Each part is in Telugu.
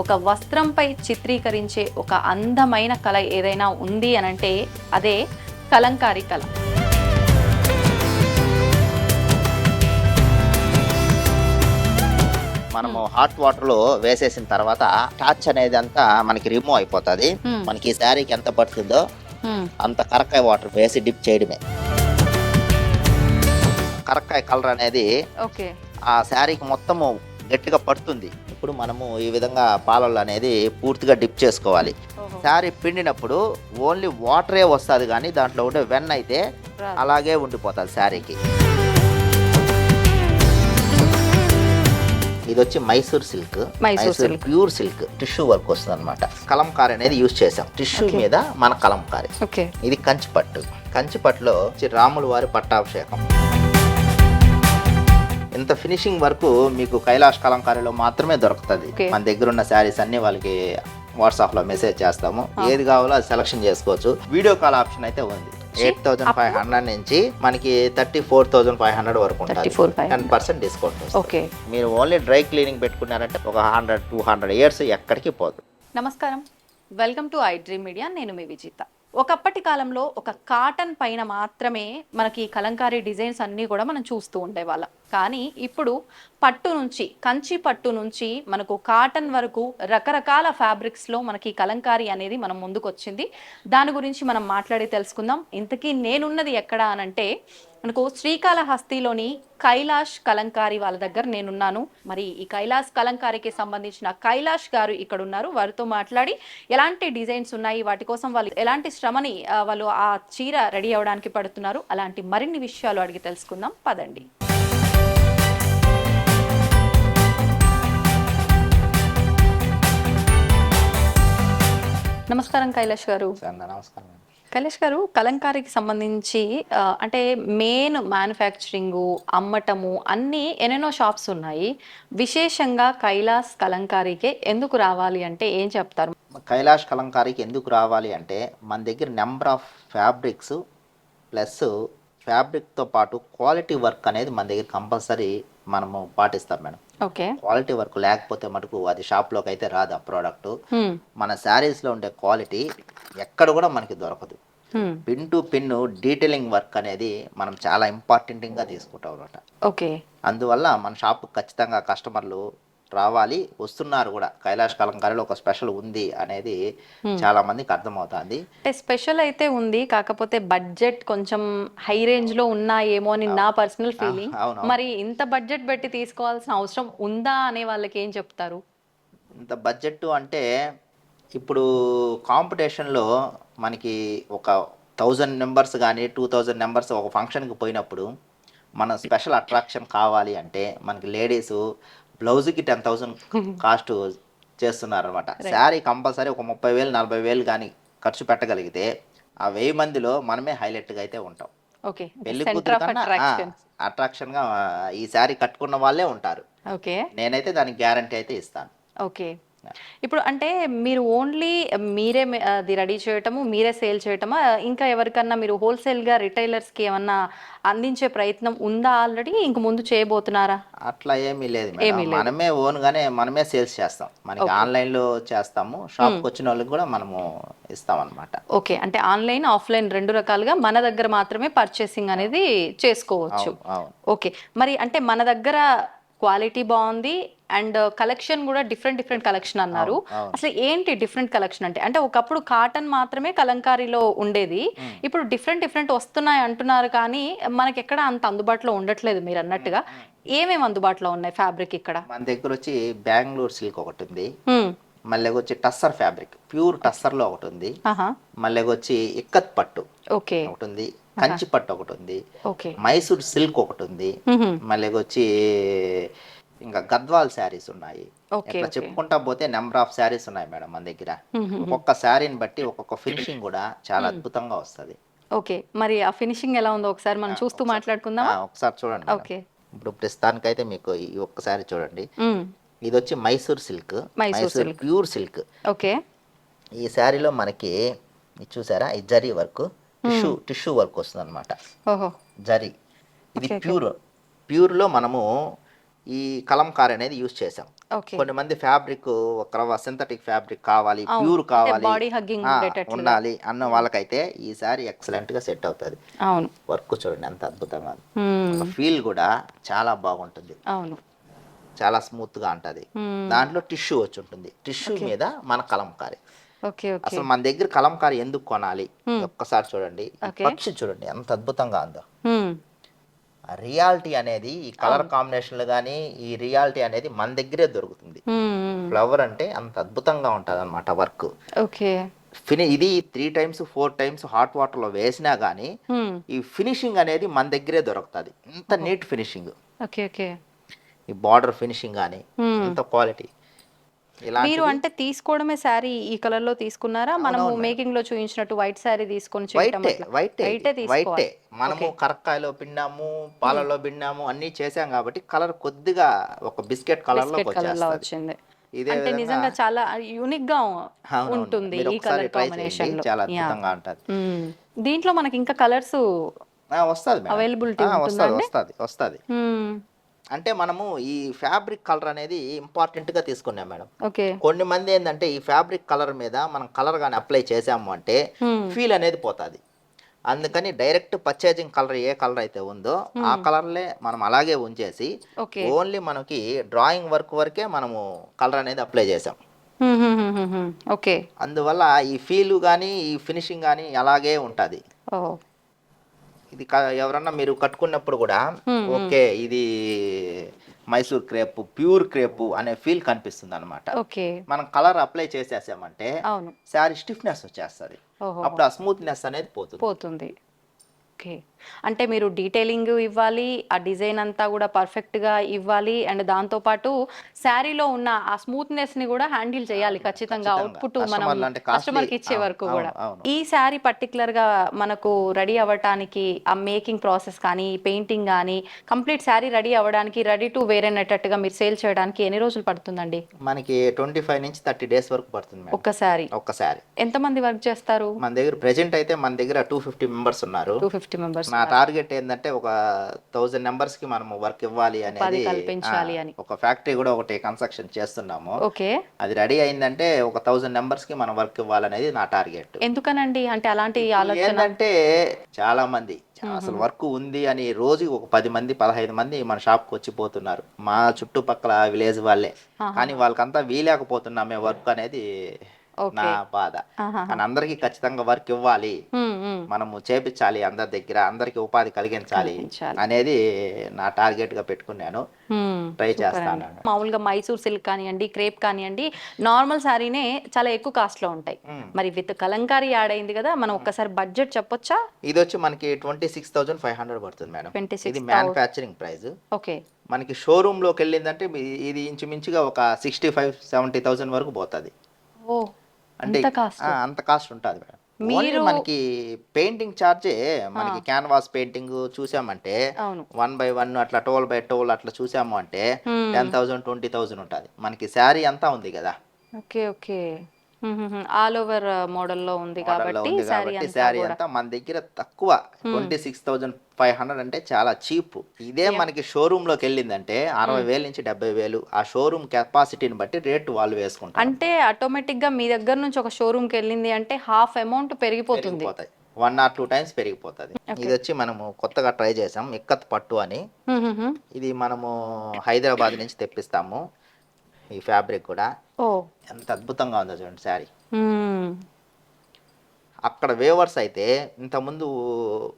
ఒక వస్త్రంపై చిత్రీకరించే ఒక అందమైన కళ ఏదైనా ఉంది అనంటే అదే కలంకారీ కళ. మనము హాట్ వాటర్లో వేసేసిన తర్వాత టాచ్ అనేది అంతా మనకి రిమూవ్ అయిపోతుంది. మనకి ఈ శారీకి ఎంత పడుతుందో. అంత కరక్కాయ వాటర్ వేసి డిప్ చేయడమే. కరక్కాయ కలర్ అనేది ఓకే. ఆ శారీకి మొత్తము గట్టిగా పడుతుంది. ఇప్పుడు మనము ఈ విధంగా పాలల్లో అనేది పూర్తిగా డిప్ చేసుకోవాలి. శారీ పిండినప్పుడు ఓన్లీ వాటరే వస్తుంది కానీ దాంట్లో ఉండే వెన్న అయితే. అలాగే ఉండిపోతుంది శారీకి. ఇది వచ్చి Mysore silk. Mysore silk. Pure silk tissue work వస్తుంది అనమాట కలంకారీ అనేది యూజ్ చేసాం టిష్యూ. మీద మన కలంకారీ. ఇది కంచిపట్టు. కంచిపట్టులో వచ్చి రాముల వారి పట్టాభిషేకం. ఇంత ఫినిషింగ్ వరకు మీకు కైలాష్ కలంకారీలో మాత్రమే దొరుకుతుంది. మన దగ్గర ఉన్న శారీస్ అన్ని వాళ్ళకి వాట్సాప్లో మెసేజ్ చేస్తాము. ఏది కావాలో అది సెలక్షన్ చేసుకోవచ్చు. వీడియో కాల్ ఆప్షన్ అయితే ఉంది. ఎయిట్ థౌసండ్ ఫైవ్ హండ్రెడ్ నుంచి మనకి thirty four thousand five hundred వరకు ఉంటుంది. 34,500. Ten percent discount. ఓకే. మీరు ఓన్లీ డ్రై క్లీనింగ్ పెట్టుకున్నారంటే ఒక హండ్రెడ్ టూ హండ్రెడ్ ఇయర్స్ ఎక్కడికి పోదు. నమస్కారం. Welcome to I dream media. నేను మీ విజిత. ఒకప్పటి కాలంలో ఒక కాటన్ పైన మాత్రమే మనకి కలంకారీ డిజైన్స్ అన్నీ కూడా మనం చూస్తూ ఉండేవాళ్ళం. కానీ ఇప్పుడు పట్టు నుంచి కంచి పట్టు నుంచి మనకు కాటన్ వరకు రకరకాల ఫ్యాబ్రిక్స్లో మనకి కలంకారీ అనేది మనం ముందుకొచ్చింది. దాని గురించి మనం మాట్లాడి తెలుసుకుందాం. ఇంతకీ నేనున్నది ఎక్కడ అనంటే మనకు శ్రీకాళహస్తిలోని కైలాష్ కలంకారీ వాళ్ళ దగ్గర నేనున్నాను. మరి ఈ కైలాష్ కలంకారీకి సంబంధించిన కైలాష్ గారు ఇక్కడ ఉన్నారు వారితో మాట్లాడి ఎలాంటి డిజైన్స్ ఉన్నాయి వాటి కోసం వాళ్ళు ఎలాంటి శ్రమని వాళ్ళు ఆ చీర రెడీ అవ్వడానికి పడుతున్నారు అలాంటి మరిన్ని విషయాలు అడిగి తెలుసుకుందాం. పదండి. నమస్కారం కైలాష్ గారు. నమస్కారం. కైలాష్ గారు కలంకారీకి సంబంధించి అంటే మెయిన్ మ్యానుఫ్యాక్చరింగ్ అమ్మటము అన్నీ ఎన్నెన్నో షాప్స్ ఉన్నాయి. విశేషంగా కైలాస్ కలంకారీకే ఎందుకు రావాలి అంటే ఏం చెప్తారు? కైలాష్ కలంకారీకి ఎందుకు రావాలి అంటే మన దగ్గర నెంబర్ ఆఫ్ ఫ్యాబ్రిక్స్ ప్లస్ ఫ్యాబ్రిక్తో పాటు క్వాలిటీ వర్క్ అనేది మన దగ్గర కంపల్సరీ మనము పాటిస్తాం మేడం. ఓకే. క్వాలిటీ వర్క్ లేకపోతే మటుకు అది షాప్లోకి అయితే రాదు ఆ ప్రోడక్ట్. మన శారీస్లో ఉండే క్వాలిటీ ఎక్కడ కూడా మనకి దొరకదు. Pin to pin detailing work అనేది మనం చాలా ఇంపార్టెంట్గా తీసుకుంటాం అనమాట ఓకే. అందువల్ల మన షాప్ ఖచ్చితంగా కస్టమర్లు రావాలి. వస్తున్నారు కూడా. కైలాష్ కలంకారీలో ఒక స్పెషల్ ఉంది అనేది చాలా మందికి అర్థమవుతుంది. అంటే స్పెషల్ అయితే ఉంది. కాకపోతే బడ్జెట్ కొంచెం హై రేంజ్లో ఉన్నాయేమో అని నా పర్సనల్ ఫీలింగ్. మరి ఇంత బడ్జెట్ పెట్టి తీసుకోవాల్సిన అవసరం ఉందా అనే వాళ్ళకి ఏం చెప్తారు? ఇంత బడ్జెట్ అంటే ఇప్పుడు కాంపిటీషన్లో మనకి ఒక థౌజండ్ నెంబర్స్ కానీ టూ థౌజండ్ నెంబర్స్ ఒక ఫంక్షన్కి పోయినప్పుడు మన స్పెషల్ అట్రాక్షన్ కావాలి అంటే మనకి లేడీస్ బ్లౌజ్కి టెన్ థౌజండ్ కాస్ట్ చేస్తున్నారు అనమాట శారీ కంపల్సరీ ఒక ముప్పై వేలు నలభై వేలు కానీ ఖర్చు పెట్టగలిగితే ఆ వెయ్యి మందిలో మనమే హైలైట్గా అయితే ఉంటాం. ఓకే. పెళ్ళి కూతురు అట్రాక్షన్గా ఈ శారీ కట్టుకున్న వాళ్ళే ఉంటారు. ఓకే. నేనైతే దానికి గ్యారంటీ అయితే ఇస్తాను. ఓకే. ఇప్పుడు అంటే మీరు ఓన్లీ మీరే అది రెడీ చేయటము మీరే సేల్ చేయటమా? ఇంకా ఎవరికన్నా మీరు హోల్సేల్గా రిటైలర్స్కి ఏమన్నా అందించే ప్రయత్నం ఉందా ఆల్రెడీ ఇంక ముందు చేయబోతున్నారా? అట్లా ఏమీ లేదు మనమే ఓన్ గానే మనమే సేల్స్ చేస్తాం. మనకి ఆన్లైన్లో చేస్తాము. షాప్కి వచ్చిన వాళ్ళకి కూడా మనము ఇస్తాం అనమాట ఓకే. అంటే ఆన్లైన్ ఆఫ్లైన్ రెండు రకాలుగా మన దగ్గర మాత్రమే పర్చేసింగ్ అనేది చేసుకోవచ్చు. ఓకే. మరి అంటే మన దగ్గర క్వాలిటీ బాగుంది అండ్ కలెక్షన్ కూడా డిఫరెంట్ డిఫరెంట్ కలెక్షన్ అన్నారు. అసలు ఏంటి డిఫరెంట్ కలెక్షన్ అంటే అంటే ఒకప్పుడు కాటన్ మాత్రమే కలంకారీలో ఉండేది. ఇప్పుడు డిఫరెంట్ డిఫరెంట్ వస్తున్నాయి అంటున్నారు కానీ మనకి ఎక్కడ అంత అందుబాటులో ఉండట్లేదు మీరు అన్నట్టుగా. ఏమేమి అందుబాటులో ఉన్నాయి ఫ్యాబ్రిక్ ఇక్కడ? మన దగ్గర వచ్చి బెంగళూరు సిల్క్ ఒకటి ఉంది. మళ్ళీ వచ్చి టస్సర్ ఫ్యాబ్రిక్ ప్యూర్ టస్సర్లో ఒకటి ఉంది. మళ్ళీ వచ్చి ఇక్కత్ పట్టు ఓకే. ఒకటి ఉంది. కంచి పట్టు ఒకటి ఉంది. ఓకే. మైసూర్ సిల్క్ ఒకటి ఉంది. మళ్ళీ వచ్చి ఇంకా గద్వాల్ శారీస్ ఉన్నాయి. ఇట్లా చెప్పుకుంటా పోతే నెంబర్ ఆఫ్ శారీస్ ఉన్నాయి మేడం మన దగ్గర. ఒక్కొక్క శారీని బట్టి ఒక్కొక్క ఫినిషింగ్ కూడా చాలా అద్భుతంగా వస్తుంది. ఓకే మరి ఆ ఫినిషింగ్ ఎలా ఉందో ఒకసారి మనం చూస్తూ మాట్లాడుకుందాం ఒకసారి చూడండి. ఓకే. ఇప్పుడు ప్రస్తుతానికైతే మీకు ఈ ఒక్కసారి చూడండి. ఇది వచ్చి Mysore silk. Mysore silk. Pure silk. Okay. ఈ శారీలో మనకి చూసారా? ఈ zari work. Tissue tissue work వస్తుంది అనమాట జరీ. ఇది ప్యూర్. ప్యూర్లో మనము ఈ కలంకారీ అనేది యూజ్ చేసాం ఓకే. కొన్ని మంది ఫ్యాబ్రిక్ ఒక సింథటిక్ ఫ్యాబ్రిక్ కావాలి. ప్యూర్ కావాలి. ఉండాలి అన్న వాళ్ళకైతే ఈ సారీ ఎక్సలెంట్గా సెట్ అవుతుంది. అవును. వర్క్ చూడండి ఎంత అద్భుతంగా. ఫీల్ కూడా చాలా బాగుంటుంది. అవును. చాలా స్మూత్గా ఉంటది. దాంట్లో టిష్యూ వచ్చి ఉంటుంది. టిష్యూ మీద మన కలంకారీ అసలు మన దగ్గర కలంకారీ ఎందుకు కొనాలి? ఒక్కసారి చూడండి. పక్షి చూడండి ఎంత అద్భుతంగా ఉందో. రియాలిటీ అనేది ఈ కలర్ కాంబినేషన్లు కానీ ఈ రియాలిటీ అనేది మన దగ్గరే దొరుకుతుంది. ఫ్లవర్ అంటే అంత అద్భుతంగా ఉంటుంది అనమాట వర్క్. ఓకే. ఫిని ఇది three times four times hot వాటర్లో వేసినా కానీ మ్మ్. ఈ ఫినిషింగ్ అనేది మన దగ్గరే దొరుకుతుంది. ఇంత నీట్ ఫినిషింగ్. Okay okay. ఈ బార్డర్ ఫినిషింగ్ కానీ. ఇంత క్వాలిటీ. మీరు అంటే తీసుకోవడమే శారీ ఈ కలర్లో తీసుకున్నారా మనము మేకింగ్లో చూపించినట్టు వైట్ శారీ తీసుకొని వైటే మనము కరక్కాయలో పిండాము పాలలో పిండాము అన్నీ చేసాం కాబట్టి కలర్ కొద్దిగా ఒక బిస్కెట్ కలర్లో వచ్చింది. అంటే నిజంగా చాలా యూనిక్గా. ఉంటుంది ఈ కలర్ కాంబినేషన్ చాలా. అద్భుతంగా ఉంటుంది. దీంట్లో మనకి ఇంకా కలర్స్ వస్తుంది Availability వస్తుంది? వస్తుంది వస్తుంది. అంటే మనము ఈ ఫ్యాబ్రిక్ కలర్ అనేది ఇంపార్టెంట్గా తీసుకున్నాం మేడం. కొన్ని మంది ఏంటంటే ఈ ఫ్యాబ్రిక్ కలర్ మీద మనం కలర్ కానీ అప్లై చేసాము అంటే ఫీల్ అనేది పోతుంది. అందుకని డైరెక్ట్ పర్చేజింగ్ కలర్ ఏ కలర్ అయితే ఉందో ఆ కలర్లే మనం అలాగే ఉంచేసి ఓన్లీ మనకి డ్రాయింగ్ వర్క్ వరకే మనము కలర్ అనేది అప్లై చేసాం ఓకే. అందువల్ల ఈ ఫీల్ కానీ ఈ ఫినిషింగ్ కానీ అలాగే ఉంటుంది. ఇది ఎవరన్నా మీరు కట్టుకున్నప్పుడు కూడా ఓకే ఇది మైసూర్ క్రేప్ ప్యూర్ క్రేప్ అనే ఫీల్ కనిపిస్తుంది అనమాట ఓకే. మనం కలర్ అప్లై చేసేసామంటే శారీ స్టిఫ్నెస్ వచ్చేస్తుంది. అప్పుడు ఆ స్మూత్నెస్ అనేది పోతుంది. పోతుంది. ఓకే. అంటే మీరు డీటెయిలింగ్ ఇవ్వాలి ఆ డిజైన్ అంతా కూడా పర్ఫెక్ట్గా ఇవ్వాలి అండ్ దాంతో పాటు శారీలో ఉన్న ఆ స్మూత్నెస్ని కూడా హ్యాండిల్ చేయాలి ఖచ్చితంగా అవుట్పుట్ మనం Customer అంటే costly- కస్టమర్కి ఇచ్చే వరకు కూడా. ఈ శారీ పర్టికులర్గా మనకు రెడీ అవ్వటానికి ఆ మేకింగ్ ప్రాసెస్ కానీ పెయింటింగ్ కానీ కంప్లీట్ శారీ రెడీ అవ్వడానికి రెడీ టు వేర్ అనేటట్టుగా మీరు సేల్ చేయడానికి ఎన్ని రోజులు పడుతుందండి? మనకి ట్వంటీ ఫైవ్ నుంచి థర్టీ డేస్ వరకు పడుతుంది మేడం. ఒక్క శారీ. ఒక్క శారీ. ఎంతమంది వర్క్ చేస్తారు? మన దగ్గర ప్రెజెంట్ అయితే మన దగ్గర టూ ఫిఫ్టీ మెంబర్స్ ఉన్నారు. టూ ఫిఫ్టీ మెంబర్స్ నా టార్గెట్ ఏంటంటే ఒక థౌజండ్ నెంబర్స్కి మనం వర్క్ ఇవ్వాలి అనేది కల్పించాలి అని. ఒక ఫ్యాక్టరీ కూడా ఒకటి కన్స్ట్రక్షన్ చేస్తున్నాము. ఓకే. అది రెడీ అయిందంటే ఒక థౌజండ్ నెంబర్స్కి మనం వర్క్ ఇవ్వాలనేది నా టార్గెట్. ఎందుకనండి? అంటే అలాంటి ఆలోచన? ఏంటంటే చాలా మంది అసలు వర్క్ ఉంది అని రోజుకి ఒక పది మంది పదహైదు మంది మన షాప్కి వచ్చి పోతున్నారు. మా చుట్టుపక్కల విలేజ్ వాళ్ళే. కానీ వాళ్ళకంతా వీలేకపోతున్నామే వర్క్ అనేది. నా బాధ. కానీ అందరికీ ఖచ్చితంగా వర్క్ ఇవ్వాలి. మనము చేపించాలి అందరి దగ్గర అందరికి ఉపాధి కలిగించాలి. అనేది నా టార్గెట్గా పెట్టుకున్నాను. ట్రై. చేస్తాను మామూలుగా మైసూర్ సిల్క్ కానివ్వండి క్రేప్ కానివ్వండి నార్మల్ శారీనే చాలా ఎక్కువ కాస్ట్లో ఉంటాయి. మరి విత్ కలంకారీ యాడ్ అయింది కదా మనం ఒక్కసారి బడ్జెట్ చెప్పొచ్చా ఇది వచ్చి మనకి twenty six thousand five hundred పడుతుంది మేడం 26,000. ఇది మ్యానుఫ్యాక్చరింగ్ ప్రైస్ ఓకే మనకి షోరూమ్లోకి వెళ్ళిందంటే ఇది ఇంచుమించుగా ఒక సిక్స్టీ ఫైవ్ సెవెంటీ థౌసండ్ వరకు పోతుంది ఓ అంటే అంత కాస్ట్ ఉంటుంది మేడం. మీరు- మనకి పెయింటింగ్ చార్జే మనకి క్యాన్వాస్ పెయింటింగ్ చూసామంటే వన్ బై వన్ అట్లా టోల్ బై టోల్ అట్లా చూసాము అంటే. టెన్ థౌసండ్ ట్వంటీ థౌసండ్ ఉంటుంది. మనకి శారీ అంతా ఉంది కదా. Okay okay. ఆల్ ఓవర్ మోడల్లో ఉంది కాబట్టి ఉంది శారీ కాబట్టి అంతా శారీ కూడా. అంతా మన దగ్గర తక్కువ. Twenty six thousand five hundred అంటే చాలా చీప్. ఇదే మనకి షోరూమ్లోకి వెళ్ళిందంటే అరవై వేల నుంచి డెబ్బై వేలు ఆ షోరూమ్ కెపాసిటీని బట్టి రేట్ వాళ్ళు వేసుకుంటారు. అంటే ఆటోమేటిక్గా మీ దగ్గర నుంచి ఒక షోరూమ్కి వెళ్ళింది అంటే హాఫ్ అమౌంట్ పెరిగిపోతుంది. వన్ ఆర్ టూ టైమ్స్ పెరిగిపోతుంది. ఇది వచ్చి మనము కొత్తగా ట్రై చేసాం ఇక్కత్ పట్టు అని. ఇది మనము హైదరాబాద్ నుంచి తెప్పిస్తాము. ఈ ఫ్యాబ్రిక్ కూడా. ఎంత అద్భుతంగా ఉందో చూడండి శారీ. అక్కడ వేవర్స్ అయితే ఇంతకుముందు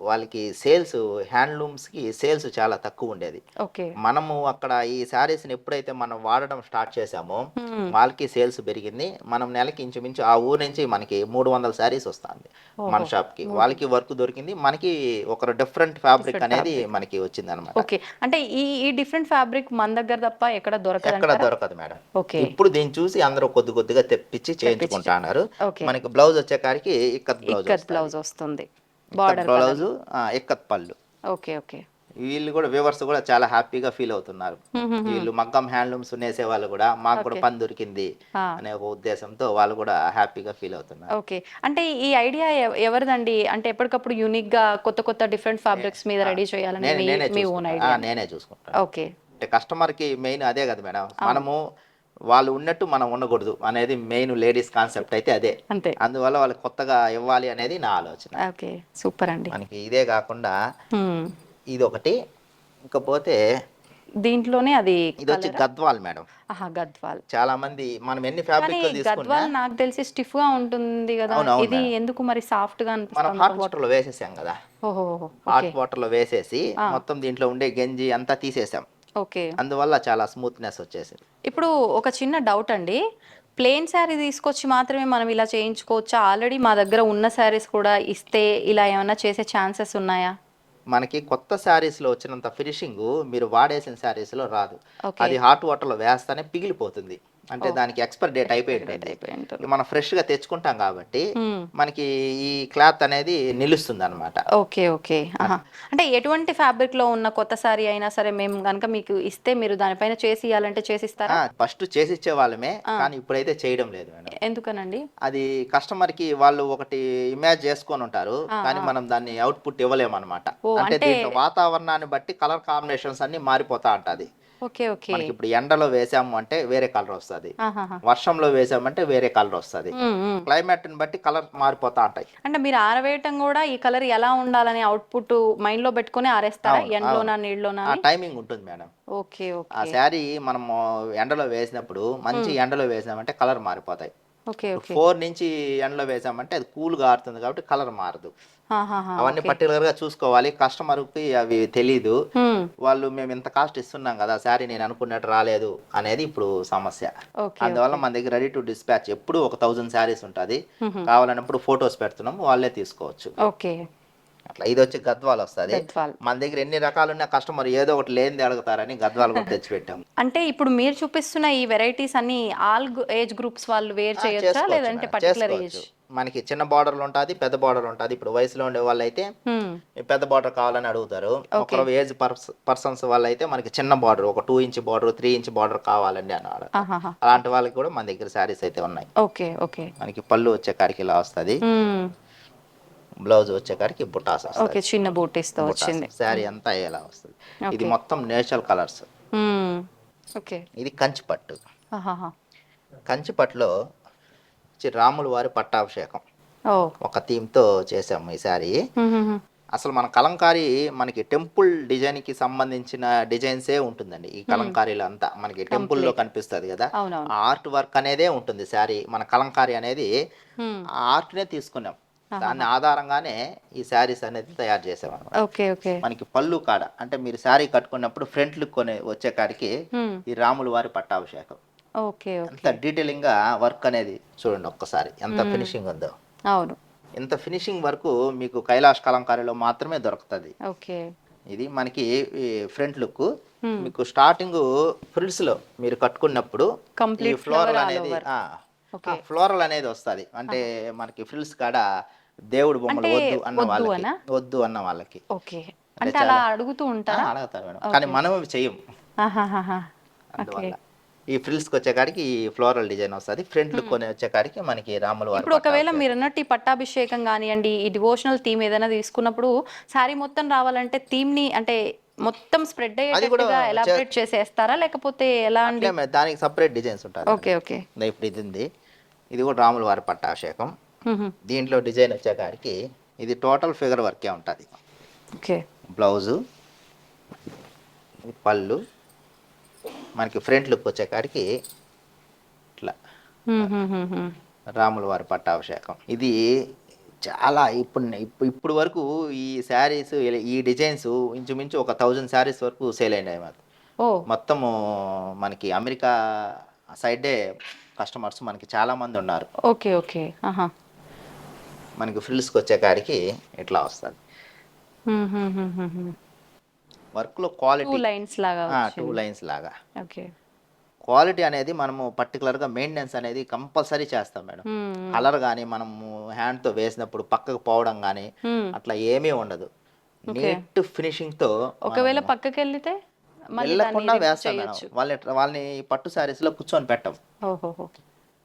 వాళ్ళకి సేల్స్ హ్యాండ్లూమ్స్కి సేల్స్ చాలా తక్కువ ఉండేది. ఓకే. మనము అక్కడ ఈ శారీస్ని ఎప్పుడైతే మనం వాడడం స్టార్ట్ చేసామో. వాళ్ళకి సేల్స్ పెరిగింది. మనం నెలకి ఇంచుమించు ఆ ఊరు నుంచి మనకి మూడు వందల శారీస్ వస్తుంది మన షాప్కి. వాళ్ళకి వర్క్ దొరికింది. మనకి ఒక డిఫరెంట్ ఫ్యాబ్రిక్ అనేది మనకి వచ్చింది అనమాట ఓకే. అంటే ఈ ఈ డిఫరెంట్ ఫ్యాబ్రిక్ మన దగ్గర తప్ప ఎక్కడ దొరకదు ఎక్కడ దొరకదు మేడం. ఓకే. ఇప్పుడు దీన్ని చూసి అందరూ కొద్ది కొద్దిగా తెప్పించి చేయించుకుంటున్నారు ఓకే. మనకి బ్లౌజ్ వచ్చే కాడికి ఇక్కత్ బ్లౌజ్ వస్తుంది. బార్డర్ బ్లౌజ్ ఇక్కత్ పళ్ళు. Okay okay. వీళ్ళు కూడా వ్యూవర్స్ కూడా చాలా హ్యాపీగా ఫీల్ అవుతున్నారు. వీళ్ళు మగ్గం హ్యాండ్లూమ్స్ నేసే వాళ్ళు కూడా మాకు కూడా పని దొరికింది. అనే ఒక ఉద్దేశంతో వాళ్ళు కూడా హ్యాపీగా ఫీల్ అవుతున్నారు. ఓకే. అంటే ఈ ఐడియా ఎవరిదండి? అంటే ఎప్పటికప్పుడు యూనిక్గా కొత్త కొత్త డిఫరెంట్ ఫ్యాబ్రిక్స్ మీద రెడీ చేయాలని నేను చూసుకుంటాను ఓకే. అంటే కస్టమర్కి మెయిన్ అదే కదా మేడం. మనము వాళ్ళు ఉన్నట్టు మనం ఉండకూడదు అనేది మెయిన్ లేడీస్ కాన్సెప్ట్ అయితే అదే. అంతే. అందువల్ల వాళ్ళకి కొత్తగా ఇవ్వాలి అనేది నా ఆలోచన. ఓకే సూపర్ అండి. మనకి ఇదే కాకుండా. ఇది ఒకటి ఇకపోతే దీంట్లోనే అది ఇది వచ్చి గద్వాల్ మేడం. గద్వాల్. చాలా మంది మనం ఎన్ని ఫ్యాబ్రిక్ తీసుకున్నా గద్వాల్ నాకు తెలిసి స్టిఫ్గా ఉంటుంది కదా. ఇది ఎందుకు మరి సాఫ్ట్గా మనం హాట్ వాటర్లో వేసేసాం కదా. హాట్ వాటర్లో వేసేసి మొత్తం దీంట్లో ఉండే గంజి అంతా తీసేసాం. ఓకే. అందువల్ల చాలా స్మూత్నెస్ వచ్చేసింది. ఇప్పుడు ఒక చిన్న డౌట్ అండి. ప్లెయిన్ శారీ తీసుకొచ్చి మాత్రమే మనం ఇలా చేయించుకోవచ్చా? ఆల్రెడీ మా దగ్గర ఉన్న శారీస్ కూడా ఇస్తే ఇలా ఏమైనా చేసే ఛాన్సెస్ ఉన్నాయా? మనకి కొత్త శారీస్లో వచ్చినంత ఫినిషింగ్ మీరు వాడేసిన శారీస్లో రాదు. అది హాట్ వాటర్లో వేస్తానే పిగిలిపోతుంది. అంటే దానికి ఎక్స్పైర్ డేట్ అయిపోయి ఉంటుంది అయిపోయి ఉంటుంది ఇక మనం ఫ్రెష్గా తెచ్చుకుంటాం కాబట్టి. మనకి ఈ క్లాత్ అనేది నిలుస్తుంది అనమాట ఓకే. ఓకే. అంటే ఎటువంటి ఫ్యాబ్రిక్లో ఉన్న కొత్త శారీ అయినా సరే మేము కనుక మీకు ఇస్తే మీరు దానిపైన చేసి ఇవ్వాలంటే చేసిస్తారా? ఫస్ట్ చేసి ఇచ్చే వాళ్ళమే కానీ ఇప్పుడైతే చేయడం లేదు ఎందుకనండి? అది కస్టమర్కి వాళ్ళు ఒకటి ఇమేజ్ చేసుకొని ఉంటారు కానీ మనం దాన్ని అవుట్పుట్ ఇవ్వలేము అనమాట అంటే అంటే- దీంట్లో వాతావరణాన్ని బట్టి కలర్ కాంబినేషన్స్ అన్ని మారిపోతా ఉంటది. Okay okay. మనకి ఇప్పుడు ఎండలో వేసాము అంటే వేరే కలర్ వస్తుంది. వర్షంలో వేసామంటే వేరే కలర్ వస్తుంది. క్లైమేట్ని బట్టి కలర్ మారిపోతా ఉంటాయి. అంటే మీరు ఆరవేయటం కూడా ఈ కలర్ ఎలా ఉండాలని అవుట్పుట్ మైండ్లో పెట్టుకుని ఆరేస్తారా? ఎండలోనా నీళ్ళలోనా ఆ టైమింగ్ ఉంటుంది మేడం ఓకే ఆ ఓకే. శారీ మనము ఎండలో వేసినప్పుడు మంచి ఎండలో వేసామంటే కలర్ మారిపోతాయి. ఫోర్ నుంచి ఎండలో వేసామంటే అది కూల్గా ఆరుతుంది కాబట్టి కలర్ మారదు. అవన్నీ పర్టికులర్గా చూసుకోవాలి. కస్టమర్కి అవి తెలీదు. వాళ్ళు మేము ఇంత కాస్ట్ ఇస్తున్నాం కదా శారీ నేను అనుకున్నట్టు రాలేదు అనేది ఇప్పుడు సమస్య. అందువల్ల మన దగ్గర రెడీ టు డిస్పాచ్ ఎప్పుడు ఒక థౌజండ్ శారీస్ ఉంటుంది. కావాలన్నప్పుడు ఫొటోస్ పెడుతున్నాం వాళ్ళే తీసుకోవచ్చు. ఓకే. అట్లా. ఇది వచ్చి గద్వాల్ వస్తుంది. మన దగ్గర ఎన్ని రకాలున్న కస్టమర్ ఏదో ఒకటి లేనిది అడుగుతారని గద్వాల్ కూడా తెచ్చిపెట్టాం. అంటే ఇప్పుడు మీరు చూపిస్తున్న ఈ వెరైటీస్ అన్ని ఆల్ ఏజ్ గ్రూప్స్ వాళ్ళు వేర్ చేయొచ్చా లేదంటే పర్టికులర్ ఏజ్. మనకి చిన్న బార్డర్లు ఉంటుంది పెద్ద బార్డర్ ఉంటుంది. ఇప్పుడు వయసులో ఉండే వాళ్ళు అయితే పెద్ద బార్డర్ కావాలని అడుగుతారు. ఒకరు ఏజ్ పర్సన్స్ వాళ్ళు అయితే మనకి చిన్న బార్డర్ ఒక two inch border three inch border కావాలండి అన్నాడు. అలాంటి వాళ్ళకి కూడా మన దగ్గర శారీస్ అయితే ఉన్నాయి. Okay okay. మనకి పళ్ళు వచ్చే కాడికి ఇలా వస్తుంది. బ్లౌజ్ వచ్చే కాడికి బుటాస్ ఓకే చిన్న బూటీస్తో వచ్చింది. శారీ అంతా ఇలా వస్తుంది. ఇది మొత్తం నేచురల్ కలర్స్. ఓకే. ఇది కంచి పట్టు కంచి పట్టులో రాముల వారి పట్టాభిషేకం. ఒక థీమ్తో చేసాము ఈ శారీ. ఉమ్. అసలు మన కలంకారీ మనకి టెంపుల్ డిజైన్కి సంబంధించిన డిజైన్సే ఉంటుందండి ఈ కలంకారీలో అంతా మనకి టెంపుల్లో కనిపిస్తుంది కదా. ఆర్ట్ వర్క్ అనేదే ఉంటుంది శారీ. మన కలంకారీ అనేది ఉమ్, ఆ ఆర్ట్నే తీసుకున్నాం. దాని ఆధారంగానే ఈ శారీస్ అనేది తయారు చేసాం అన్నమాట ఓకే ఓకే. మనకి పళ్ళు కాడ అంటే మీరు శారీ కట్టుకున్నప్పుడు ఫ్రంట్ లుక్ కొనే వచ్చే కాడికి ఈ రాముల వారి పట్టాభిషేకం. ఓకే ఎంత డీటెయిలింగ్గా వర్క్ అనేది చూడండి ఒక్కసారి ఎంత ఫినిషింగ్ ఉందో. అవును. ఇంత ఫినిషింగ్ వరకు మీకు కైలాష్ కలంకారీలో మాత్రమే దొరుకుతుంది. ఓకే. ఇది మనకి ఫ్రంట్ లుక్. మీకు స్టార్టింగ్ ఫ్రిల్స్లో మీరు కట్టుకున్నప్పుడు flower all అనేది. ఫ్లోరల్ అనేది వస్తది. అంటే మనకి ఫ్రిల్స్ కాడ దేవుడు బొమ్మలు అంటే వద్దు అన్న వాళ్ళకి? వద్దు అన్న వాళ్ళకి. ఓకే. అంటే అలా అడుగుతూ ఉంటారా? అడుగుతారు మేడం. కానీ మనం చెయ్యం. అందువల్ల. ఈ ఫ్రిల్స్కి వచ్చే కాడికి ఈ ఫ్లోరల్ డిజైన్ వస్తుంది. ఫ్రంట్ లుక్ కొని వచ్చే కాడికి మనకి రాముల ఇప్పుడు ఒకవేళ మీరు అన్నట్టు ఈ పట్టాభిషేకం కానివ్వండి ఈ డివోషనల్ థీమ్ ఏదైనా తీసుకున్నప్పుడు శారీ మొత్తం రావాలంటే థీమ్ని అంటే మొత్తం స్ప్రెడ్ అయ్యేటట్టుగా ఎలాబరేట్ చేసేస్తారా? లేకపోతే ఎలా అట్లే దానికి సపరేట్ డిజైన్స్ ఉంటుంది ఓకే ఓకే. ఇప్పుడు ఇది ఉంది ఇది కూడా రాముల వారి పట్టాభిషేకం. దీంట్లో డిజైన్ వచ్చే కాడికి ఇది టోటల్ ఫిగర్ వర్కే ఉంటుంది. ఓకే. బ్లౌజు పళ్ళు మనకి ఫ్రంట్ లుక్ వచ్చే కాడికి ఇట్లా. రాముల వారి పట్టాభిషేకం. ఇది చాలా ఇప్పుడు ఇప్పుడు వరకు ఈ శారీస్ ఈ డిజైన్స్ ఇంచుమించు ఒక థౌజండ్ శారీస్ వరకు సేల్ అయినాయి మాకు. మొత్తము మనకి అమెరికా సైడే కస్టమర్స్ మనకి చాలా మంది ఉన్నారు. Okay okay. ఆహా. మనకి ఫ్రిల్స్కి వచ్చే కాడికి ఇట్లా వస్తుంది. వర్క్లో క్వాలిటీ లైన్స్ లాగా టూ లైన్స్ లాగా. ఓకే. క్వాలిటీ అనేది మనము పర్టికులర్గా మెయింటెనెన్స్ అనేది కంపల్సరీ చేస్తాం మేడం. కలర్ కానీ మనము హ్యాండ్తో వేసినప్పుడు పక్కకు పోవడం కానీ. అట్లా ఏమీ ఉండదు. నీట్ ఫినిషింగ్తో ఒకవేళ పక్కకి వెళ్తే వెళ్ళకుండా వేస్తాం మేడం. వాళ్ళని వాళ్ళని పట్టు శారీస్లో కూర్చొని పెట్టం.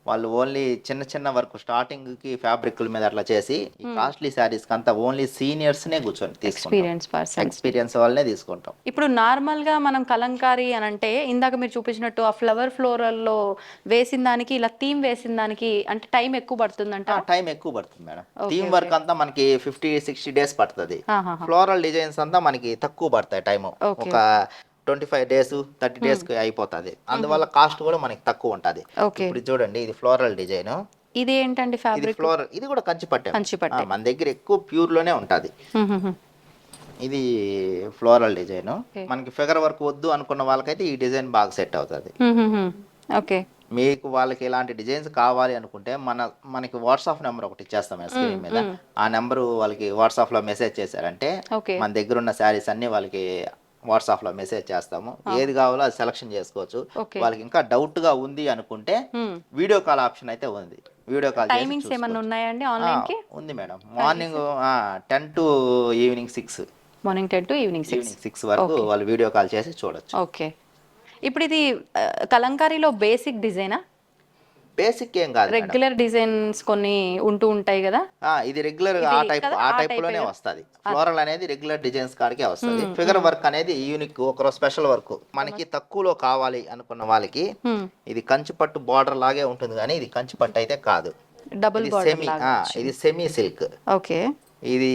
వాళ్ళు ఓన్లీ చిన్న చిన్న వర్క్ స్టార్టింగ్కి ఫ్యాబ్రిక్ల మీద అట్లా చేసి ఈ కాస్ట్లీ శారీస్ అంతా ఓన్లీ సీనియర్స్ నే కూర్చొని ఎక్స్పీరియన్స్ ఎక్స్పీరియన్స్ వాళ్ళనే తీసుకుంటాం. ఇప్పుడు నార్మల్గా మనం కలంకారీ అని అంటే ఇందాక మీరు చూపించినట్టు ఆ ఫ్లవర్ ఫ్లోరల్లో వేసిన దానికి ఇలా థీమ్ వేసిన దానికి అంటే టైం ఎక్కువ పడుతుందంట? టైం ఎక్కువ పడుతుంది మేడం. టీమ్ వర్క్ అంతా మనకి ఫిఫ్టీ సిక్స్టీ డేస్ పడుతుంది. ఫ్లోరల్ డిజైన్స్ అంతా మనకి తక్కువ పడతాయి టైం. ఒక ట్వంటీ ఫైవ్ డేస్ థర్టీ డేస్కి అయిపోతుంది. అందువల్ల కాస్ట్ కూడా మనకి తక్కువ ఉంటది. ఓకే ఇప్పుడు చూడండి ఇది ఫ్లోరల్ డిజైన్ ఇది ఏంటండి ఫ్యాబ్రిక్ ఫ్లోరల్ ఇది కూడా కంచి పట్టే కంచి పట్టే. మన దగ్గర ఎక్కువ ప్యూర్లోనే ఉంటది. ఇది ఫ్లోరల్ డిజైన్. మనకి ఫిగర్ వర్క్ వద్దు అనుకున్న వాళ్ళకైతే ఈ డిజైన్ బాగా సెట్ అవుతుంది. ఓకే మీకు వాళ్ళకి ఇలాంటి డిజైన్స్ కావాలి అనుకుంటే మన మనకి వాట్సాప్ నెంబర్ ఒకటి ఇచ్చేస్తాం స్క్రీన్ మీద. ఆ నెంబర్ వాళ్ళకి వాట్సాప్లో మెసేజ్ చేశారంటే మన దగ్గర ఉన్న శారీస్ అన్ని వాళ్ళకి వాట్సాప్లో మెసేజ్ చేస్తాము. ఏది కావాలో అది సెలక్షన్ చేసుకోవచ్చు. వాళ్ళకి ఇంకా డౌట్గా ఉంది అనుకుంటే వీడియో కాల్ ఆప్షన్ అయితే ఉంది. వీడియో కాల్ టైమింగ్స్ ఏమన్నా ఉన్నాయండి ఆన్లైన్కి ఉంది madam. Morning ten to evening six. Morning ten to evening six. Six వరకు వాళ్ళు వీడియో కాల్ చేసి చూడొచ్చు. ఓకే. ఇప్పుడు ఇది కలంకారీలో బేసిక్ డిజైనా? బేసిక్ ఏం కాదు. రెగ్యులర్ డిజైన్స్ కొన్ని ఉంటూ ఉంటాయి కదా? ఇది రెగ్యులర్ ఆ టైప్ ఆ టైప్లోనే వస్తది. ఫ్లోరల్ అనేది రెగ్యులర్ డిజైన్స్ కాడికే వస్తది. ఫిగర్ వర్క్ అనేది యూనిక్ ఒక స్పెషల్ వర్క్ మనకి తక్కువలో కావాలి అనుకున్న వాళ్ళకి Hmm. ఇది కంచి పట్టు బార్డర్ లాగే ఉంటుంది కానీ ఇది కంచి పట్టు అయితే కాదు. డబుల్ సెమీ ఇది సెమీ సిల్క్ ఓకే ఇది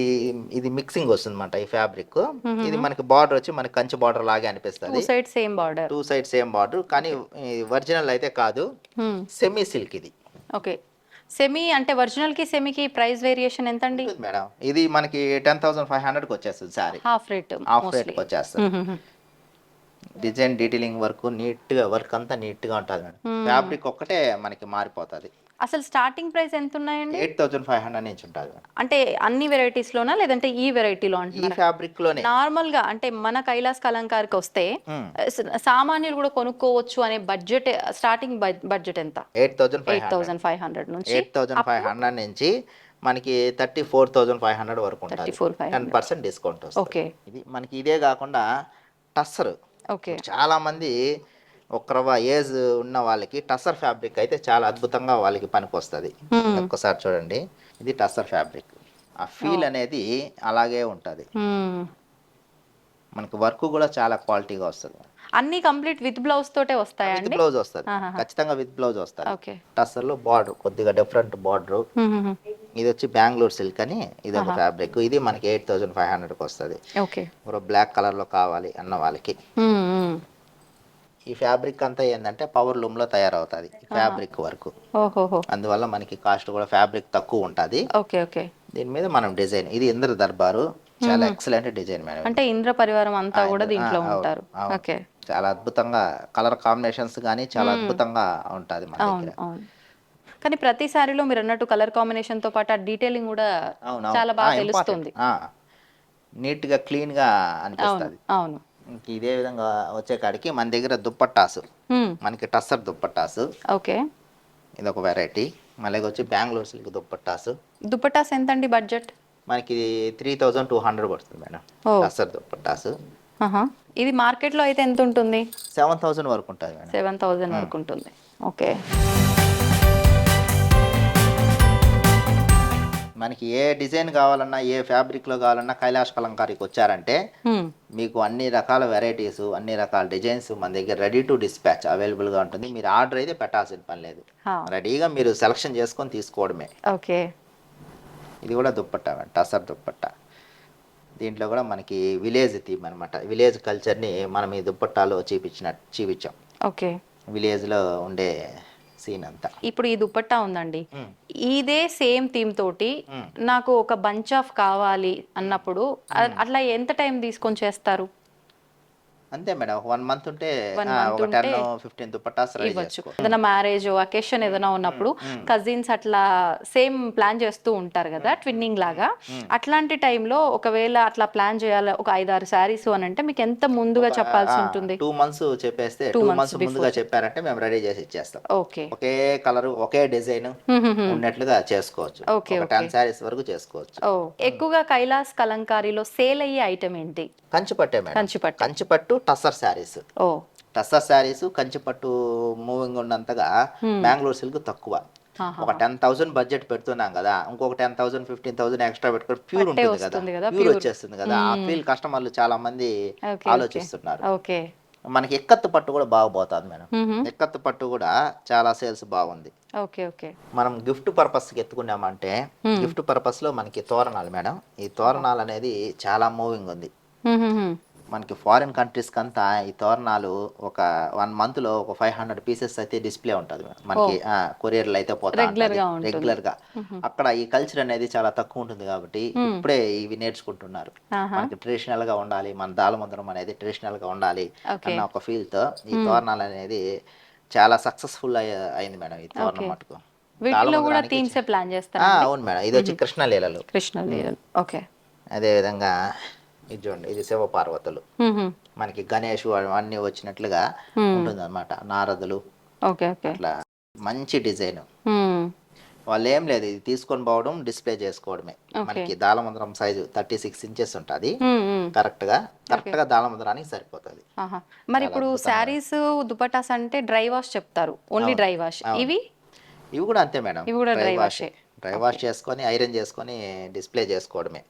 ఇది మిక్సింగ్ వస్తుంది అనమాట ఈ ఫ్యాబ్రిక్ ఇది మనకి బార్డర్ వచ్చి మనకి కంచి బార్డర్ లాగే టూ అనిపిస్తుంది side same border two side same border కానీ ఒరిజినల్ అయితే కాదు. సెమీ సిల్క్ ఇది. ఓకే సెమీ అంటే ఒరిజినల్కి సెమీకి ప్రైస్ వేరియేషన్ ఎంత అండి మేడం. ఇది మనకి టెన్ థౌసండ్ ఫైవ్ హండ్రెడ్కి వచ్చేస్తుంది సారీ హాఫ్ రేట్ హాఫ్ రేట్కి వచ్చేస్తుంది. డిజైన్ డీటెయిలింగ్ వర్క్ నీట్గా వర్క్ అంతా నీట్గా ఉంటుంది మేడం. ఫ్యాబ్రిక్ ఒక్కటే మనకి మారిపోతుంది. అసలు స్టార్టింగ్ ప్రైస్ ఎంత ఉన్నాయండి ఎయిట్ థౌసండ్ ఫైవ్ హండ్రెడ్ నుంచి ఉంటుంది. అంటే అన్ని వెరైటీస్ లోనా? లేదంటే ఈ వెరైటీలో ఈ అంటున్నారు? ఫ్యాబ్రిక్లోనే. నార్మల్గా అంటే మన కైలాస్ కలంకారికి వస్తే సామాన్యులు కూడా కొనుక్కోవచ్చు అనే బడ్జెట్ స్టార్టింగ్ బడ్జెట్ ఎంత? Eight thousand five eight thousand five hundred నుంచి ఎయిట్ థౌసండ్ ఫైవ్ హండ్రెడ్ నుంచి మనకి thirty four thousand five hundred వరకు ఉంటుంది. 34,500. టెన్ పర్సెంట్ డిస్కౌంట్ వస్తుంది. ఓకే. ఇది మనకి ఇదే కాకుండా టస్సర్. ఓకే. చాలా మంది ఒక ఏజ్ ఉన్న వాళ్ళకి టస్సర్ ఫ్యాబ్రిక్ అయితే చాలా అద్భుతంగా వాళ్ళకి పనికి వస్తుంది ఒక్కసారి చూడండి. ఇది టస్సర్ ఫ్యాబ్రిక్. ఆ ఫీల్ అనేది అలాగే ఉంటుంది. మనకి వర్క్ కూడా చాలా క్వాలిటీగా వస్తుంది. అన్ని కంప్లీట్ విత్ బ్లౌజ్ తోటే విత్ వస్తాయండి బ్లౌజ్ వస్తుంది. ఖచ్చితంగా విత్ బ్లౌజ్ వస్తుంది. ఓకే. టస్సర్లో బార్డర్ కొద్దిగా డిఫరెంట్ బార్డర్. ఇది వచ్చి బెంగళూరు సిల్క్ అని ఇది ఒక ఫ్యాబ్రిక్. ఇది మనకి ఎయిట్ థౌసండ్ ఫైవ్ హండ్రెడ్కి వస్తుంది. ఓకే. ఒక బ్లాక్ కలర్లో కావాలి అన్న వాళ్ళకి. ఈ ఫ్యాబ్రిక్ అంతా ఏంటంటే పవర్ లూమ్లో తయారవుతుంది ఈ ఫ్యాబ్రిక్ వర్క్. అందువల్ల మనకి కాస్ట్ కూడా ఫ్యాబ్రిక్ తక్కువ ఉంటుంది. Okay okay. దీని మీద మనం డిజైన్ ఇది ఇంద్ర దర్బారు చాలా ఎక్సలెంట్ డిజైన్ మేడం అంటే ఇంద్ర పరివారం అంతా కూడా దీంట్లో ఉంటారు. ఓకే. చాలా అద్భుతంగా కలర్ కాంబినేషన్స్ కానీ చాలా అద్భుతంగా ఉంటుంది మన దగ్గర. కానీ ప్రతి సారీలో మీరు అన్నట్టు కలర్ కాంబినేషన్తో పాటు ఆ డీటెయిలింగ్ కూడా చాలా బాగా తెలుస్తుంది. నీట్గా క్లీన్గా అనిపిస్తుంది. అవును. ఇంక ఇదే విధంగా వచ్చే కాడికి మన దగ్గర దుప్పట్టాసు. మనకి టస్సర్ దుప్పట్టాసు. ఓకే. ఇది ఒక వెరైటీ. మళ్ళీ వచ్చి బెంగళూరు సిల్క్ దుప్పట్టాసు. దుపట్టాస్ ఎంత అండి బడ్జెట్? మనకి త్రీ థౌజండ్ టూ హండ్రెడ్ పడుతుంది మేడం. టస్సర్ దుప్పట్టాసు. ఇది మార్కెట్లో అయితే ఎంత ఉంటుంది సెవెన్ థౌజండ్ వరకు ఉంటుంది మేడం. సెవెన్ థౌజండ్ వరకు ఉంటుంది. ఓకే. మనకి ఏ డిజైన్ కావాలన్నా ఏ ఫ్యాబ్రిక్లో కావాలన్నా కైలాష్ కలంకారీకి వచ్చారంటే. మీకు అన్ని రకాల వెరైటీస్ అన్ని రకాల డిజైన్స్ మన దగ్గర రెడీ టు డిస్పాచ్ అవైలబుల్గా ఉంటుంది. మీరు ఆర్డర్ అయితే పెట్టాల్సిన పని లేదు. రెడీగా మీరు సెలక్షన్ చేసుకొని తీసుకోవడమే. ఓకే. ఇది కూడా దుప్పట్ట టసర్ దుప్పట్ట. దీంట్లో కూడా మనకి విలేజ్ థీమ్ అనమాట విలేజ్ కల్చర్ని మనం ఈ దుప్పట్టాలో చూపించిన చూపించాం. ఓకే. విలేజ్లో ఉండే సీన్ అంతా ఇప్పుడు ఈ దుపట్టా ఉందండి. ఇదే సేమ్ థీమ్ తోటి. నాకు ఒక బంచ్ ఆఫ్ కావాలి అన్నప్పుడు అట్లా ఎంత టైం తీసుకొని చేస్తారు అంతే మేడం. వన్ మంత్ ఉంటే ఒక టెన్ ఫిఫ్టీన్ ఇవ్వచ్చు. ఏదైనా మ్యారేజ్ అకేషన్ ఏదైనా ఉన్నప్పుడు కజిన్స్ అట్లా సేమ్ ప్లాన్ చేస్తూ ఉంటారు కదా ట్విన్నింగ్ లాగా. అట్లాంటి టైంలో ఒకవేళ అట్లా ప్లాన్ చేయాలి ఒక ఐదారు శారీస్ అని అంటే మీకు ఎంత ముందుగా చెప్పాల్సి ఉంటుంది? టూ మంత్స్ చెప్పేస్తే టూ మంత్స్ ముందుగా చెప్పారంటే మేము రెడీ చేసి ఇచ్చేస్తాం. ఓకే ఒకే కలర్ ఒకే డిజైన్ ఉన్నట్లుగా చేసుకోవచ్చు. ఒక టెన్ శారీస్ వరకు చేసుకోవచ్చు. ఓ ఎక్కువగా కైలాస్ కలంకారీలో సేల్ అయ్యే ఐటమ్ ఏంటి? కంచి పట్టే మేడం. కంచిపట్టు. కంచి పట్టు టసర్ శారీస్. ఓ. టస్సా శారీస్ కంచిపట్టు మూవింగ్ ఉన్నంతగా బెంగళూరు సిల్క్ తక్కువ. ఒక టెన్ థౌసండ్ బడ్జెట్ పెడుతున్నాం కదా ఇంకొక ten thousand fifteen thousand extra పెట్టుకుని ప్యూర్ ఉంటుంది కదా ప్యూర్. వచ్చేస్తుంది కదా. ఆ ఫీల్ కస్టమర్లు చాలా మంది ఆలోచిస్తున్నారు. మనకి ఎక్కత్తు పట్టు కూడా బాగా పోతుంది మేడం. ఎక్కత్తు పట్టు కూడా చాలా సేల్స్ బాగుంది. Okay okay. మనం గిఫ్ట్ పర్పస్కి ఎత్తుకున్నామంటే గిఫ్ట్ పర్పస్లో మనకి తోరణాలు మేడం. ఈ తోరణాలు అనేది చాలా మూవింగ్ ఉంది. మనకి ఫారిన్ కంట్రీస్కి అంతా ఈ తోరణాలు ఒక వన్ మంత్లో ఒక ఫైవ్ హండ్రెడ్ పీసెస్ అయితే డిస్ప్లే ఉంటుంది. మనకి కొరియర్లు అయితే పోతా Regular గా ఉంటుంది. రెగ్యులర్గా. అక్కడ ఈ కల్చర్ అనేది చాలా తక్కువ ఉంటుంది కాబట్టి ఇప్పుడే ఇవి నేర్చుకుంటున్నారు. మనకి ట్రెడిషనల్గా ఉండాలి మన దాళమందరం అనేది ట్రెడిషనల్గా ఉండాలి ఓకే. అన్న ఒక ఫీల్తో ఈ తోరణాలు అనేది చాలా సక్సెస్ఫుల్ అయింది మేడం ఈ తోరణం ఓకే. మటుకు. వీటిలో కూడా దాళమందరానికి థీమ్సే ప్లాన్ ఆ, చేస్తారా అవును మేడం. ఇది వచ్చి కృష్ణలీలలు. కృష్ణ లీలలు ఓకే. అదే విధంగా ఇది చూడండి ఇది శివ పార్వతులు మ్మ్, మ్మ్. మనకి గణేష్ అన్నీ వచ్చినట్లుగా ఉంటుంది అనమాట నారదులు. అట్లా మంచి డిజైన్. వాళ్ళు ఏం లేదు ఇది తీసుకొని పోవడం డిస్ప్లే చేసుకోవడమే. మనకి దాళమందరం సైజు థర్టీ సిక్స్ ఇంచెస్ ఉంటుంది. కరెక్ట్గా కరెక్ట్గా దాళమందరానికి సరిపోతుంది. మరి ఇప్పుడు శారీస్ దుపటాస్ అంటే డ్రై వాష్ చెప్తారు. Only dry wash. ఇవి? ఇవి కూడా అంతే మేడం. ఇవి కూడా డ్రై వాష్. డ్రై వాష్ చేసుకొని ఐరన్ చేసుకొని డిస్ప్లే చేసుకోవడమే.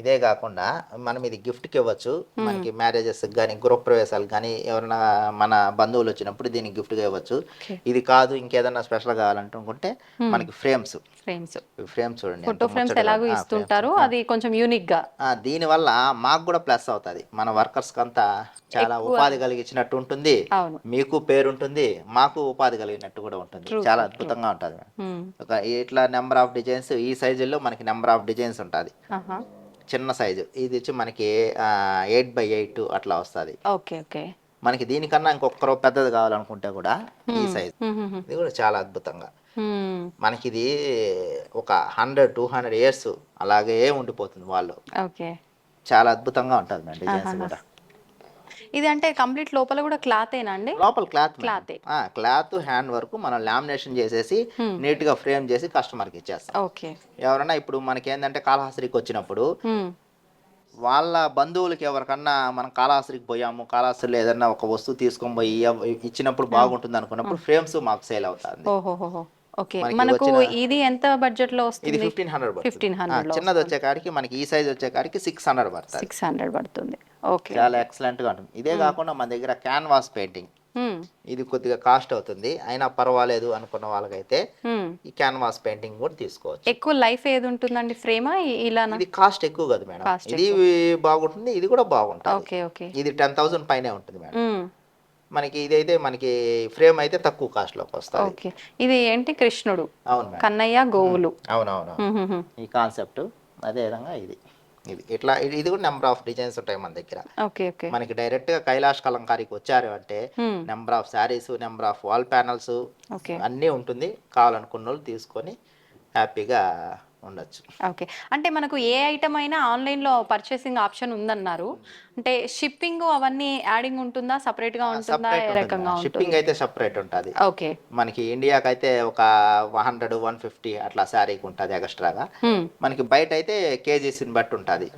ఇదే కాకుండా మనం ఇది గిఫ్ట్కి ఇవ్వచ్చు. మనకి మ్యారేజెస్ కానీ గృహప్రవేశాలు కానీ ఎవరైనా మన బంధువులు వచ్చినప్పుడు దీనికి గిఫ్ట్గా ఇవ్వచ్చు. ఇది కాదు ఇంకేదన్నా స్పెషల్ కావాలంటుకుంటే మనకి ఫ్రేమ్స్ ఫ్రేమ్స్ ఫ్రేమ్స్ చూడండి ఫోటో ఫ్రేమ్స్ ఎలాగో ఇస్తుంటారు. అది కొంచెం యూనిక్గా. దీనివల్ల మాకు కూడా ప్లస్ అవుతుంది. మన వర్కర్స్ అంతా చాలా ఉపాధి కలిగించినట్టు ఉంటుంది. మీకు పేరు ఉంటుంది మాకు ఉపాధి కలిగినట్టు కూడా ఉంటుంది. చాలా అద్భుతంగా ఉంటుంది. ఇట్లా నెంబర్ ఆఫ్ డిజైన్స్ ఈ సైజుల్లో మనకి నెంబర్ ఆఫ్ డిజైన్స్ ఉంటుంది. చిన్న సైజు. ఇది వచ్చి మనకి ఎయిట్ బై ఎయిట్ అట్లా వస్తుంది. Okay okay. మనకి దీనికన్నా ఇంకొకరు పెద్దది కావాలనుకుంటే కూడా ఈ సైజ్. ఇది కూడా చాలా అద్భుతంగా. మనకి ఇది ఒక హండ్రెడ్ టూ హండ్రెడ్ ఇయర్స్ అలాగే ఉండిపోతుంది వాళ్ళు. చాలా అద్భుతంగా ఉంటుంది డిజైన్స్ కూడా. ఇది అంటే కంప్లీట్ లోపల కూడా క్లాతేనా అండి? లోపల క్లాత్ క్లాతే. క్లాత్ హ్యాండ్ వర్క్ మనం లామినేషన్ చేసేసి నీట్గా ఫ్రేమ్ చేసి కస్టమర్కి ఇచ్చేస్తాం. ఓకే. ఎవరైనా ఇప్పుడు మనకి ఏంటంటే కాళహస్త్రికి వచ్చినప్పుడు. వాళ్ళ బంధువులకి ఎవరికన్నా మనం కాళహస్త్రికి పోయాము కాళహస్తిలో ఏదన్నా ఒక వస్తువు తీసుకొని పోయి ఇచ్చినప్పుడు బాగుంటుంది అనుకున్నప్పుడు ఫ్రేమ్స్ మాకు సేల్ అవుతుంది. ఓకే. మనకి ఇది ఎంత బడ్జెట్లో ఇది వస్తుంది ఫిఫ్టీన్ హండ్రెడ్ ఫిఫ్టీన్ హండ్రెడ్ చిన్నది వచ్చే కాడికి మనకి ఈ సైజ్ వచ్చే కాడికి సిక్స్ హండ్రెడ్ పడుతుంది. సిక్స్ హండ్రెడ్ పడుతుంది. ఓకే. చాలా ఎక్సలెంట్గా ఉంటుంది. ఇదే కాకుండా మన దగ్గర క్యాన్వాస్ పెయింటింగ్ మ్మ్. ఇది కొద్దిగా కాస్ట్ అవుతుంది. అయినా పర్వాలేదు అనుకున్న వాళ్ళకైతే మ్మ్. ఈ క్యాన్వాస్ పెయింటింగ్ కూడా తీసుకోవచ్చు. ఎక్కువ లైఫ్ ఏది ఉంటుందండి ఫ్రేమా ఇలానా? ఇది కాస్ట్ ఎక్కువ కదా మేడం. ఇది బాగుంటుంది ఇది కూడా బాగుంటుంది. Okay okay. ఇది టెన్ థౌసండ్ పైనే ఉంటుంది మేడం. మనకి ఇదైతే మనకి ఫ్రేమ్ అయితే తక్కువ కాస్ట్లోకి వస్తుంది. ఓకే. ఇది ఏంటి? కృష్ణుడు. అవును కన్నయ్య గోవులు. అవునవును. ఈ కాన్సెప్ట్ అదే విధంగా ఇది. ఇది ఇట్లా ఇది కూడా నెంబర్ ఆఫ్ డిజైన్స్ ఉంటాయి మన దగ్గర. మనకి డైరెక్ట్గా కైలాష్ కలంకారీకి వచ్చారు అంటే. Number of saris number of wall panels okay. అన్నీ ఉంటుంది. కావాలనుకున్న వాళ్ళు తీసుకొని హ్యాపీగా ఉండొచ్చు. ఓకే. అంటే మనకు ఏ ఐటమ్ అయినా ఆన్లైన్లో పర్చేసింగ్ ఆప్షన్ ఉందన్నారు. అంటే షిప్పింగ్ అవన్నీ యాడింగ్ ఉంటుందా? సపరేట్గా ఉంటుందా? ఏ రకంగా ఉంటుంది? షిప్పింగ్ అయితే సపరేట్ ఉంటుంది. ఓకే. మనకి ఇండియాకి అయితే ఒక హండ్రెడ్ వన్ ఫిఫ్టీ అట్లా శారీకి ఉంటుంది ఎక్స్ట్రాగా. మనకి బయట అయితే కేజీస్ని బట్టి ఉంటుంది.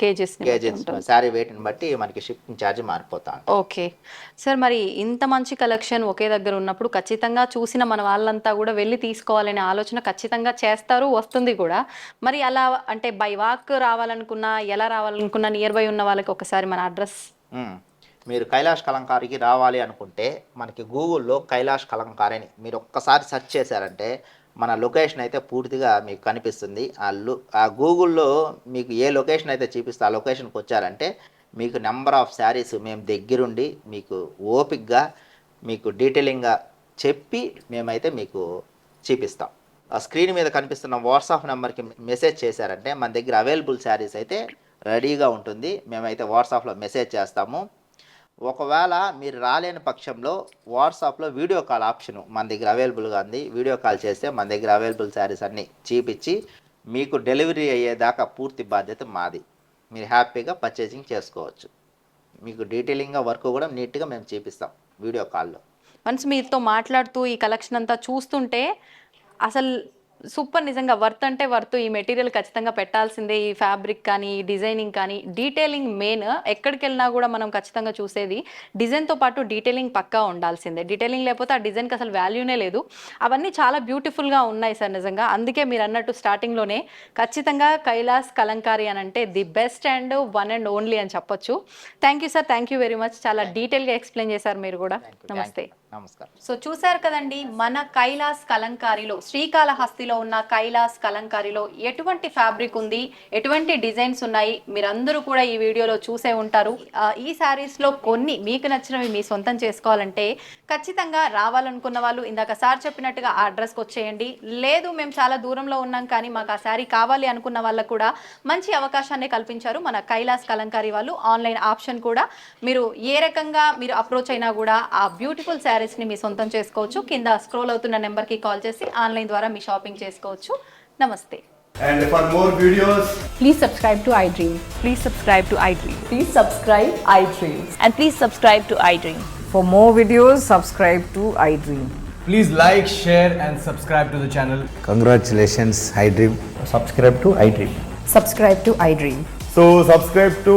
కేజెస్ కేజీస్ శారీ వెయిట్ని బట్టి మనకి షిప్పింగ్ ఛార్జ్ మారిపోతా. ఓకే. సార్ మరి ఇంత మంచి కలెక్షన్ ఒకే దగ్గర ఉన్నప్పుడు ఖచ్చితంగా చూసిన మన వాళ్ళంతా కూడా వెళ్ళి తీసుకోవాలనే ఆలోచన ఖచ్చితంగా చేస్తారు వస్తుంది కూడా. కూడా. మరి అలా అంటే బై వాక్ రావాలనుకున్నా ఎలా రావాలనుకున్నా నియర్ బై ఉన్న వాళ్ళకి ఒకసారి మన అడ్రస్? మీరు కైలాష్ కలంకారికి రావాలి అనుకుంటే మనకి గూగుల్లో కైలాష్ కలంకారి అని మీరు ఒక్కసారి సెర్చ్ చేశారంటే మన లొకేషన్ అయితే పూర్తిగా మీకు కనిపిస్తుంది. ఆ లు ఆ గూగుల్లో మీకు ఏ లొకేషన్ అయితే చూపిస్తే ఆ లొకేషన్కి వచ్చారంటే మీకు నెంబర్ ఆఫ్ శారీస్ మేము దగ్గరుండి మీకు ఓపిక్గా మీకు డీటెయిలింగ్గా చెప్పి మేమైతే మీకు చూపిస్తాం. స్క్రీన్ మీద కనిపిస్తున్న వాట్సాప్ నెంబర్కి మెసేజ్ చేశారంటే మన దగ్గర అవైలబుల్ శారీస్ అయితే రెడీగా ఉంటుంది. మేమైతే వాట్సాప్లో మెసేజ్ చేస్తాము. ఒకవేళ మీరు రాలేని పక్షంలో వాట్సాప్లో వీడియో కాల్ ఆప్షన్ మన దగ్గర అవైలబుల్గా ఉంది. వీడియో కాల్ చేస్తే మన దగ్గర అవైలబుల్ శారీస్ అన్నీ చూపించి మీకు డెలివరీ అయ్యేదాకా పూర్తి బాధ్యత మాది. మీరు హ్యాపీగా పర్చేసింగ్ చేసుకోవచ్చు. మీకు డీటెయిలింగ్గా వర్క్ కూడా నీట్గా మేము చూపిస్తాం వీడియో కాల్లో. మనసు మీతో మాట్లాడుతూ ఈ కలెక్షన్ అంతా చూస్తుంటే అసలు సూపర్ నిజంగా వర్త్ అంటే వర్త్. ఈ మెటీరియల్ ఖచ్చితంగా పెట్టాల్సిందే. ఈ ఫ్యాబ్రిక్ కానీ ఈ డిజైనింగ్ కానీ. డీటెయిలింగ్ మెయిన్ ఎక్కడికి వెళ్ళినా కూడా మనం ఖచ్చితంగా చూసేది డిజైన్తో పాటు డీటెయిలింగ్ పక్కా ఉండాల్సిందే. డీటెయిలింగ్ లేకపోతే ఆ డిజైన్కి అసలు వాల్యూనే లేదు. అవన్నీ చాలా బ్యూటిఫుల్గా ఉన్నాయి సార్ నిజంగా. అందుకే మీరు అన్నట్టు స్టార్టింగ్లోనే ఖచ్చితంగా కైలాస్ కలంకారీ అని అంటే the best and one and only అని చెప్పొచ్చు. Thank you sir thank you very much చాలా డీటెయిల్గా ఎక్స్ప్లెయిన్ చేశారు మీరు కూడా. నమస్తే. నమస్కారం. సో చూశారు కదండి మన కైలాస్ కలంకారీలో శ్రీకాళహస్తిలో ఉన్న కైలాస్ కలంకారీలో ఎటువంటి ఫ్యాబ్రిక్ ఉంది ఎటువంటి డిజైన్స్ ఉన్నాయి మీరందరూ కూడా ఈ వీడియోలో చూసే ఉంటారు. ఈ శారీస్లో కొన్ని మీకు నచ్చినవి మీ సొంతం చేసుకోవాలంటే ఖచ్చితంగా రావాలనుకున్న వాళ్ళు ఇందాక సార్ చెప్పినట్టుగా ఆ అడ్రస్కి వచ్చేయండి. లేదు మేము చాలా దూరంలో ఉన్నాం కానీ మాకు ఆ శారీ కావాలి అనుకున్న వాళ్ళకు కూడా మంచి అవకాశాన్ని కల్పించారు మన కైలాస్ కలంకారీ వాళ్ళు. ఆన్లైన్ ఆప్షన్ కూడా మీరు ఏ రకంగా మీరు అప్రోచ్ అయినా కూడా ఆ బ్యూటిఫుల్ శారీస్ని మీ సొంతం చేసుకోవచ్చు కింద స్క్రోల్ అవుతున్న నెంబర్కి కాల్ చేసి ఆన్లైన్ ద్వారా మీ షాపింగ్ చేసుకోవచ్చు నమస్తే And for more videos, Please subscribe to iDream. Please subscribe to iDream. Please subscribe iDream. And please subscribe to iDream. For more videos, subscribe to iDream. please like, share, and subscribe to the channel. Congratulations, iDream. subscribe to iDream. Subscribe to iDream. So, subscribe to